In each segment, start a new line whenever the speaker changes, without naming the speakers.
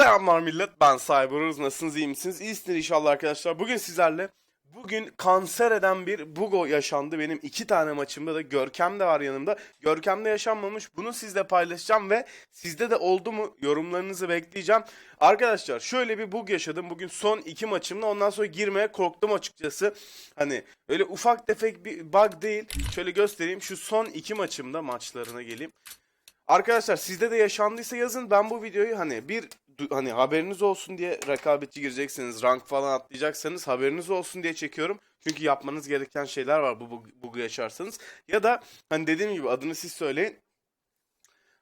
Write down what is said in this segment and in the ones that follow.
Selamlar millet ben Cyberuz nasılsınız iyi misiniz? İyisiniz inşallah arkadaşlar. Bugün sizlerle bugün kanser eden bir bugo yaşandı. Benim iki tane maçımda da Görkem de var yanımda. Görkem'de yaşanmamış bunu sizle paylaşacağım ve sizde de oldu mu yorumlarınızı bekleyeceğim. Arkadaşlar şöyle bir bug yaşadım bugün son iki maçımda ondan sonra girmeye korktum açıkçası. Hani öyle ufak tefek bir bug değil. Şöyle göstereyim şu son iki maçımda maçlarına geleyim. Arkadaşlar sizde de yaşandıysa yazın. Ben bu videoyu hani bir hani haberiniz olsun diye rekabetçi gireceksiniz, rank falan atlayacaksanız haberiniz olsun diye çekiyorum. Çünkü yapmanız gereken şeyler var bu bug- bug'u yaşarsanız. Ya da hani dediğim gibi adını siz söyleyin.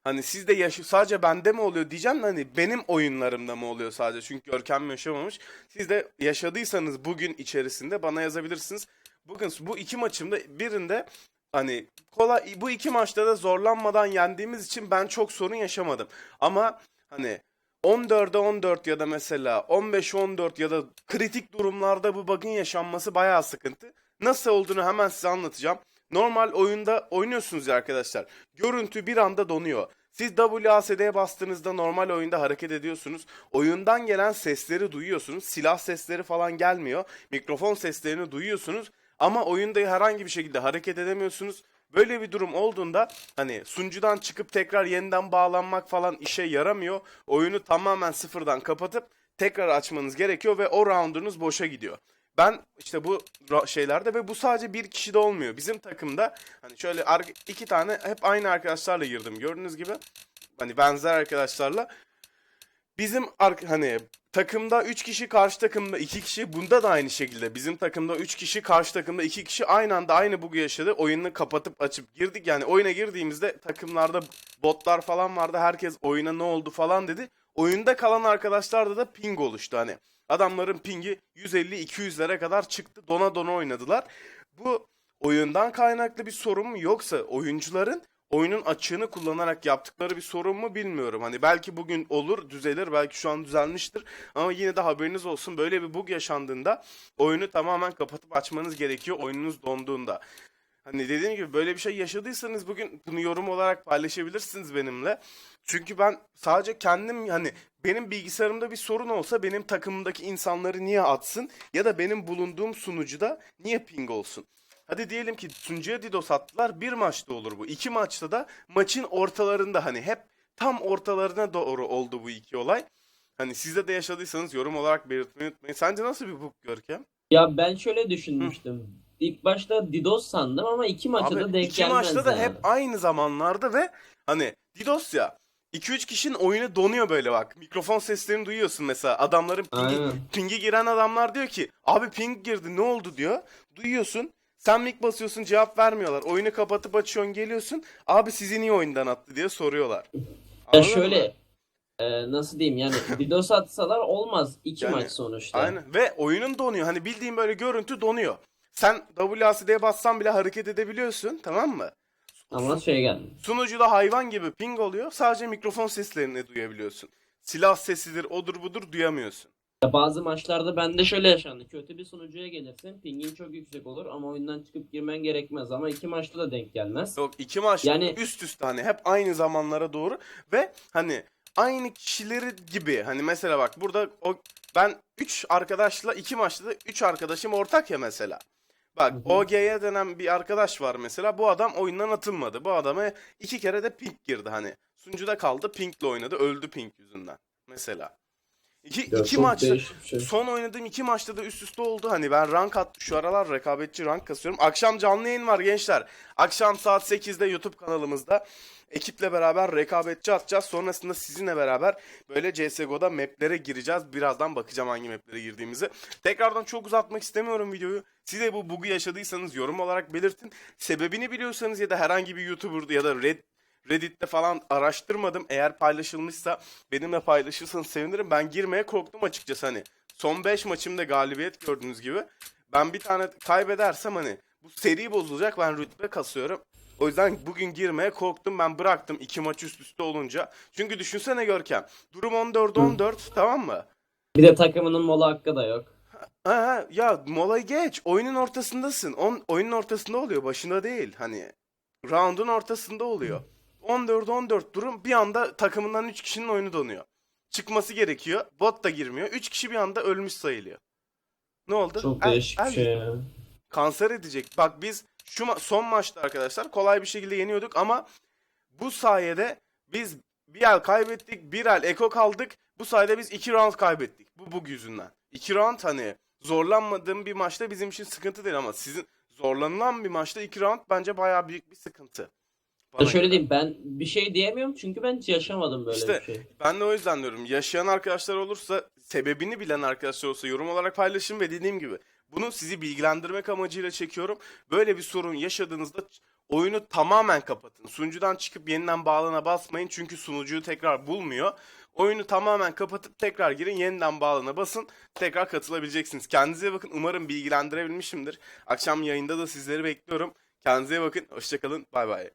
Hani sizde yaşı sadece bende mi oluyor diyeceğim de hani benim oyunlarımda mı oluyor sadece çünkü Görkem yaşamamış. Siz de yaşadıysanız bugün içerisinde bana yazabilirsiniz. Bugün bu iki maçımda birinde hani kolay bu iki maçta da zorlanmadan yendiğimiz için ben çok sorun yaşamadım. Ama hani 14'e 14 ya da mesela 15'e 14 ya da kritik durumlarda bu bug'ın yaşanması bayağı sıkıntı. Nasıl olduğunu hemen size anlatacağım. Normal oyunda oynuyorsunuz ya arkadaşlar. Görüntü bir anda donuyor. Siz WASD'ye bastığınızda normal oyunda hareket ediyorsunuz. Oyundan gelen sesleri duyuyorsunuz. Silah sesleri falan gelmiyor. Mikrofon seslerini duyuyorsunuz. Ama oyunda herhangi bir şekilde hareket edemiyorsunuz. Böyle bir durum olduğunda hani sunucudan çıkıp tekrar yeniden bağlanmak falan işe yaramıyor. Oyunu tamamen sıfırdan kapatıp tekrar açmanız gerekiyor ve o roundunuz boşa gidiyor. Ben işte bu şeylerde ve bu sadece bir kişide olmuyor. Bizim takımda hani şöyle iki tane hep aynı arkadaşlarla girdim gördüğünüz gibi. Hani benzer arkadaşlarla. Bizim hani takımda 3 kişi karşı takımda 2 kişi bunda da aynı şekilde. Bizim takımda 3 kişi karşı takımda 2 kişi aynı anda aynı bug'u yaşadı. Oyunu kapatıp açıp girdik. Yani oyuna girdiğimizde takımlarda botlar falan vardı. Herkes oyuna ne oldu falan dedi. Oyunda kalan arkadaşlarda da ping oluştu hani. Adamların pingi 150-200'lere kadar çıktı. Dona dona oynadılar. Bu oyundan kaynaklı bir sorun mu yoksa oyuncuların oyunun açığını kullanarak yaptıkları bir sorun mu bilmiyorum. Hani belki bugün olur, düzelir, belki şu an düzelmiştir. Ama yine de haberiniz olsun böyle bir bug yaşandığında oyunu tamamen kapatıp açmanız gerekiyor oyununuz donduğunda. Hani dediğim gibi böyle bir şey yaşadıysanız bugün bunu yorum olarak paylaşabilirsiniz benimle. Çünkü ben sadece kendim hani benim bilgisayarımda bir sorun olsa benim takımımdaki insanları niye atsın ya da benim bulunduğum sunucuda niye ping olsun? Hadi diyelim ki sunucuya DDoS attılar bir maçta olur bu. İki maçta da maçın ortalarında hani hep tam ortalarına doğru oldu bu iki olay. Hani sizde de yaşadıysanız yorum olarak belirtmeyi unutmayın. Sence nasıl bir bug Görkem?
Ya ben şöyle düşünmüştüm. İlk başta DDoS sandım ama iki maça
Abi
da denk
iki
gelmez
maçta da
yani.
hep aynı zamanlarda ve hani DDoS ya 2-3 kişinin oyunu donuyor böyle bak. Mikrofon seslerini duyuyorsun mesela. Adamların pingi,
Aynen.
pingi giren adamlar diyor ki abi ping girdi ne oldu diyor. Duyuyorsun. Sen mic basıyorsun cevap vermiyorlar. Oyunu kapatıp açıyorsun geliyorsun. Abi sizi niye oyundan attı diye soruyorlar.
Ya
Anladın mı?
şöyle e, nasıl diyeyim yani DDoS atsalar olmaz. iki
Yani,
maç sonuçta.
Aynen. Ve oyunun donuyor. Hani bildiğin böyle görüntü donuyor. Sen WASD'ye bassan bile hareket edebiliyorsun tamam mı?
Ama şey geldi.
Sunucuda hayvan gibi ping oluyor. Sadece mikrofon seslerini duyabiliyorsun. Silah sesidir, odur budur duyamıyorsun.
Ya bazı maçlarda bende şöyle yaşandı. Kötü bir sunucuya gelirsin. Pingin çok yüksek olur ama oyundan çıkıp girmen gerekmez. Ama iki maçta da denk gelmez.
Yok iki maç
Yani-
üst üste hani hep aynı zamanlara doğru ve hani aynı kişileri gibi hani mesela bak burada o ben 3 arkadaşla iki maçta da 3 arkadaşım ortak ya mesela. Bak. OG'ye denen bir arkadaş var mesela. Bu adam oyundan atılmadı. Bu adama iki kere de ping girdi hani. Sunucuda kaldı pingle oynadı. Öldü ping yüzünden. Mesela. İki,
Ya
iki maçta
şey.
son oynadığım iki maçta da üst üste oldu. Hani ben rank attım. Şu aralar rekabetçi rank kasıyorum. Akşam canlı yayın var gençler. Akşam saat 8'de YouTube kanalımızda ekiple beraber rekabetçi atacağız. Sonrasında sizinle beraber böyle CSGO'da maplere gireceğiz. Birazdan bakacağım hangi maplere girdiğimizi. Tekrardan çok uzatmak istemiyorum videoyu. Siz de bu bug'u yaşadıysanız yorum olarak belirtin. Sebebini biliyorsanız ya da herhangi bir YouTuber ya da Red Reddit'te falan araştırmadım. Eğer paylaşılmışsa benimle paylaşırsanız sevinirim. Ben girmeye korktum açıkçası hani. Son 5 maçımda galibiyet gördüğünüz gibi. Ben bir tane kaybedersem hani bu seri bozulacak. Ben rütbe kasıyorum. O yüzden bugün girmeye korktum. Ben bıraktım iki maç üst üste olunca. Çünkü düşünsene Görkem. Durum 14-14 tamam mı?
Bir de takımının mola hakkı da yok.
Ha, ha, ya molayı geç. Oyunun ortasındasın. On, oyunun ortasında oluyor. Başında değil. Hani round'un ortasında oluyor. 14-14 durum bir anda takımından 3 kişinin oyunu donuyor. çıkması gerekiyor. Bot da girmiyor. 3 kişi bir anda ölmüş sayılıyor. Ne oldu?
Çok
El-
değişik
el
şey ya.
kanser edecek. Bak biz şu ma- son maçta arkadaşlar kolay bir şekilde yeniyorduk ama bu sayede biz bir el kaybettik, bir el eko kaldık. Bu sayede biz iki round kaybettik. Bu bug yüzünden. İki round hani zorlanmadığım bir maçta bizim için sıkıntı değil ama sizin zorlanılan bir maçta iki round bence bayağı büyük bir sıkıntı. Bana
şöyle diyeyim ben bir şey diyemiyorum çünkü ben hiç yaşamadım böyle
İşte
bir şey.
Ben de o yüzden diyorum. Yaşayan arkadaşlar olursa, sebebini bilen arkadaşlar olursa yorum olarak paylaşın ve dediğim gibi bunu sizi bilgilendirmek amacıyla çekiyorum. Böyle bir sorun yaşadığınızda oyunu tamamen kapatın. Sunucudan çıkıp yeniden bağlana basmayın çünkü sunucuyu tekrar bulmuyor. Oyunu tamamen kapatıp tekrar girin, yeniden bağlana basın, tekrar katılabileceksiniz. Kendinize bakın. Umarım bilgilendirebilmişimdir. Akşam yayında da sizleri bekliyorum. Kendinize bakın. Hoşçakalın. Bay bay.